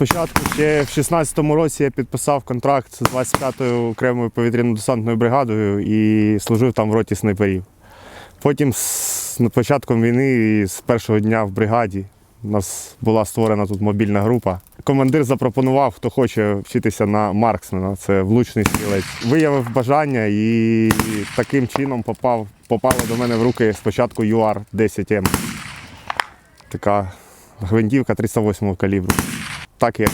Спочатку ще в 16-му році я підписав контракт з 25-ю окремою повітряно-десантною бригадою і служив там в роті снайперів. Потім з початком війни і з першого дня в бригаді у нас була створена тут мобільна група. Командир запропонував, хто хоче вчитися на марксмена, це влучний стрілець. Виявив бажання і таким чином попав, попало до мене в руки спочатку ЮАР 10М. Така гвинтівка 308 калібру. Так як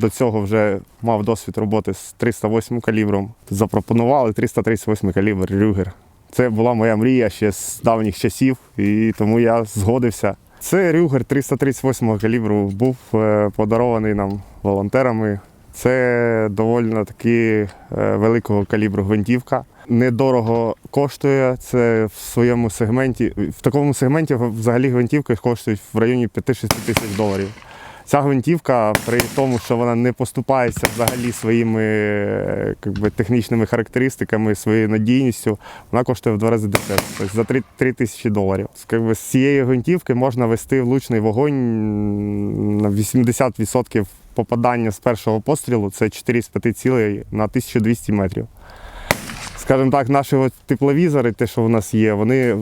до цього вже мав досвід роботи з 308 калібром, запропонували 338 калібр Рюгер. Це була моя мрія ще з давніх часів, і тому я згодився. Це Рюгер 338 калібру був е, подарований нам волонтерами. Це доволі таки е, великого калібру гвинтівка. Недорого коштує. Це в своєму сегменті. В такому сегменті взагалі гвинтівки коштують в районі 5-6 тисяч доларів. Ця гвинтівка, при тому, що вона не поступається взагалі своїми е, як би, технічними характеристиками, своєю надійністю, вона коштує в два рази дешевше, тобто за 3, 3 тисячі доларів. Як би, з цієї гвинтівки можна вести влучний вогонь на 80% попадання з першого пострілу, це 4 з 5 цілей на 1200 метрів. Скажімо так, наші тепловізори, те, що у нас є, вони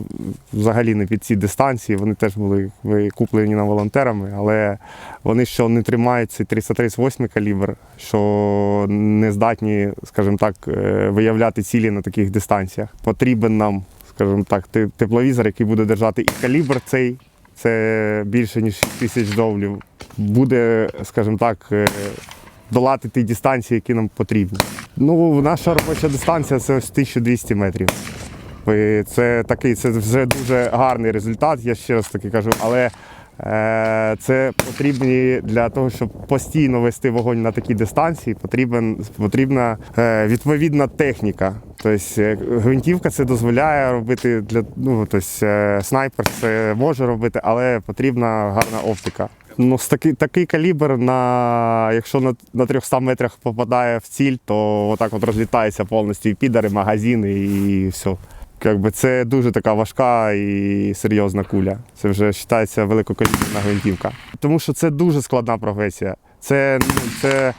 взагалі не під ці дистанції, вони теж були куплені нам волонтерами, але вони що не тримають цей 338 калібр, що не здатні, скажімо так, е, виявляти цілі на таких дистанціях. Потрібен нам, скажімо так, те- тепловізор, який буде держати і калібр цей, це більше ніж 6 тисяч довлів. Буде, скажімо так, е, долати ті дистанції, які нам потрібні. Ну, наша робоча дистанція це ось 1200 метрів. Це такий, це вже дуже гарний результат, я ще раз таки кажу, але е, це потрібні для того, щоб постійно вести вогонь на такій дистанції, потрібен, потрібна е, відповідна техніка. Тобто е, гвинтівка це дозволяє робити для ну, тобто, е, снайпер це може робити, але потрібна гарна оптика. Ну, з такий, такий калібр, на, якщо на, на 300 метрах попадає в ціль, то отак от розлітається повністю і підари, магазини, і все. Якби це дуже така важка і серйозна куля. Це вже вважається великокаліберна гвинтівка. Тому що це дуже складна професія. Це, ну, це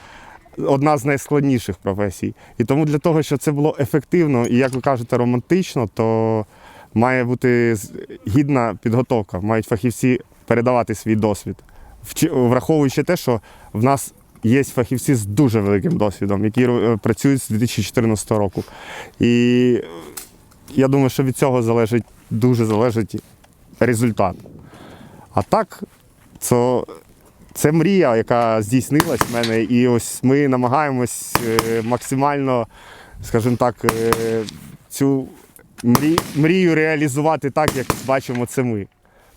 одна з найскладніших професій. І тому для того, щоб це було ефективно і, як ви кажете, романтично, то має бути гідна підготовка. Мають фахівці передавати свій досвід. Враховуючи те, що в нас є фахівці з дуже великим досвідом, які е, працюють з 2014 року. І я думаю, що від цього залежить дуже залежить результат. А так, це, це мрія, яка здійснилась в мене, і ось ми намагаємось е, максимально, скажімо так, е, цю мрію реалізувати так, як бачимо це ми.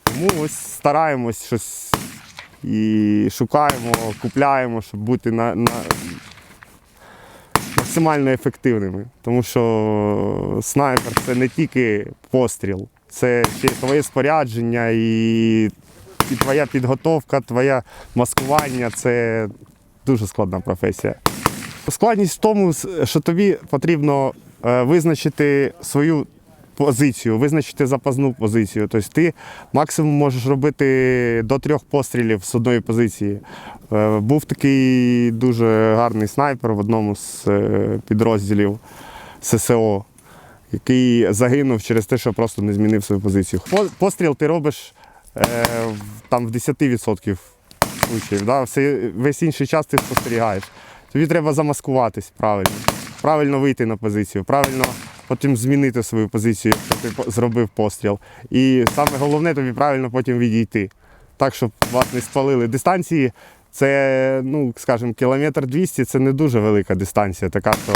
Тому ось стараємось щось і шукаємо, купляємо, щоб бути на, на максимально ефективними. Тому що снайпер це не тільки постріл, це ще твоє спорядження і, і твоя підготовка, твоє маскування це дуже складна професія. Складність в тому, що тобі потрібно е, визначити свою позицію, визначити запасну позицію. Тобто ти максимум можеш робити до трьох пострілів з одної позиції. Е, Був такий дуже гарний снайпер в одному з е, підрозділів ССО, який загинув через те, що просто не змінив свою позицію. Постріл ти робиш е, там в 10% случаїв. Да? Весь інший час ти спостерігаєш. Тобі треба замаскуватись правильно, правильно вийти на позицію, правильно потім змінити свою позицію, якщо ти зробив постріл. І саме головне тобі правильно потім відійти, так, щоб вас не спалили. Дистанції це, ну, скажімо, кілометр 200 це не дуже велика дистанція, така, що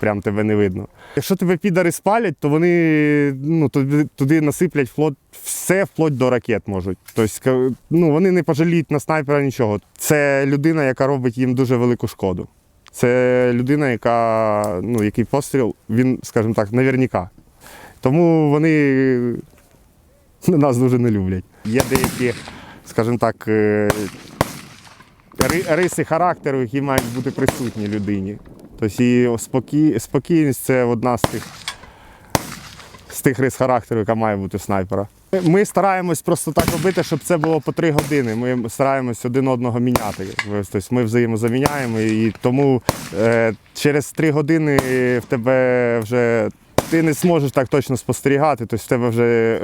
прям тебе не видно. Якщо тебе підари спалять, то вони ну, туди, туди насиплять вплоть, все вплоть до ракет можуть. Тобто, ну, вони не пожаліють на снайпера нічого. Це людина, яка робить їм дуже велику шкоду. Це людина, яка, ну, який постріл, він, скажімо так, наверняка. Тому вони нас дуже не люблять. Є деякі, скажімо так, е, риси характеру, які мають бути присутні людині. Тобто спокій, спокійність це одна з тих, тих рис характеру, яка має бути снайпера. Ми стараємось просто так робити, щоб це було по три години. Ми стараємось один одного міняти. Тобто ми взаємозаміняємо, і тому е, через три години в тебе вже. Ти не зможеш так точно спостерігати, тобто в тебе вже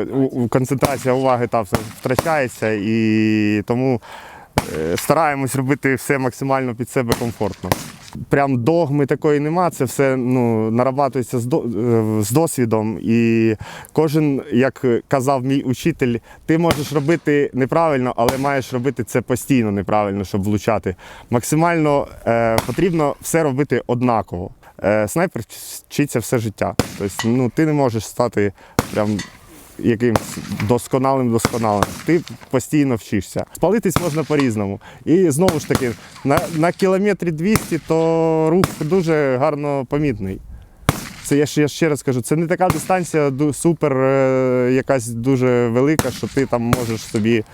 концентрація уваги там втрачається, і тому е, стараємось робити все максимально під себе комфортно. Прям догми такої нема, це все ну, нарабатується е, з досвідом. І кожен, як казав мій учитель, ти можеш робити неправильно, але маєш робити це постійно неправильно, щоб влучати. Максимально е, потрібно все робити однаково. Е, снайпер вчиться все життя. Тобто, ну, ти не можеш стати прям якимсь досконалим досконалим. Ти постійно вчишся. Спалитись можна по-різному. І знову ж таки, на, на кілометрі 200 то рух дуже гарно помітний. Це я ще, я ще раз кажу, це не така дистанція супер е, якась дуже велика, що ти там можеш собі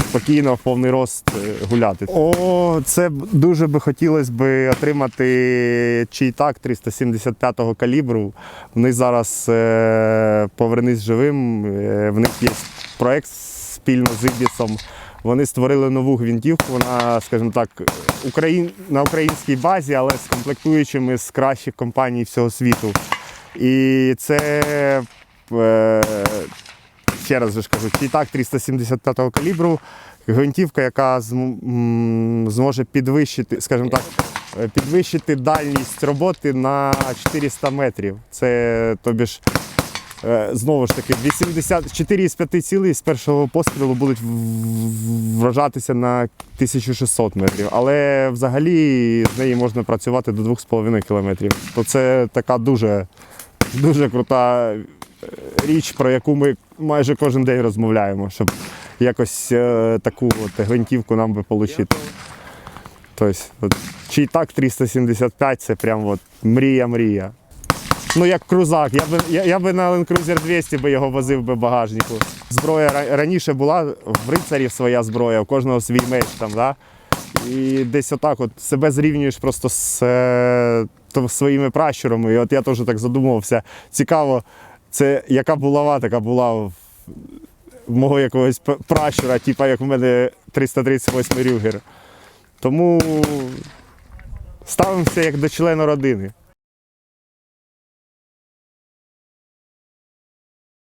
спокійно в повний рост е, гуляти. О, це дуже би хотілося б отримати чий-так 375-го калібру. Вони зараз е, повернись живим. е, в них є проект спільно з Ібісом. Вони створили нову гвинтівку, вона, скажімо так, україн... на українській базі, але з комплектуючими з кращих компаній всього світу. І це, е, ще раз же кажу, і так 375-го калібру, гвинтівка, яка зм- зможе підвищити, скажімо так, е, підвищити дальність роботи на 400 метрів. Це тобі ж Е, Знову ж таки, 84 із 5 цілей з першого пострілу будуть вражатися на 1600 метрів, але взагалі з неї можна працювати до 2,5 кілометрів. То це така дуже, дуже крута річ, про яку ми майже кожен день розмовляємо, щоб якось е, таку от гвинтівку нам би отримати. Тобто, чи і так 375 це прям от мрія-мрія. Ну, як крузак. Я би, я, я би на Land Cruiser 200 би його возив би в багажнику. Зброя раніше була, в рицарів своя зброя, у кожного свій меч там, да? І десь отак от себе зрівнюєш просто з е, то, своїми пращурами. І от я теж так задумувався. Цікаво, це яка булава така була в, мого якогось пращура, типу як в мене 338 рюгер. Тому ставимося як до члена родини.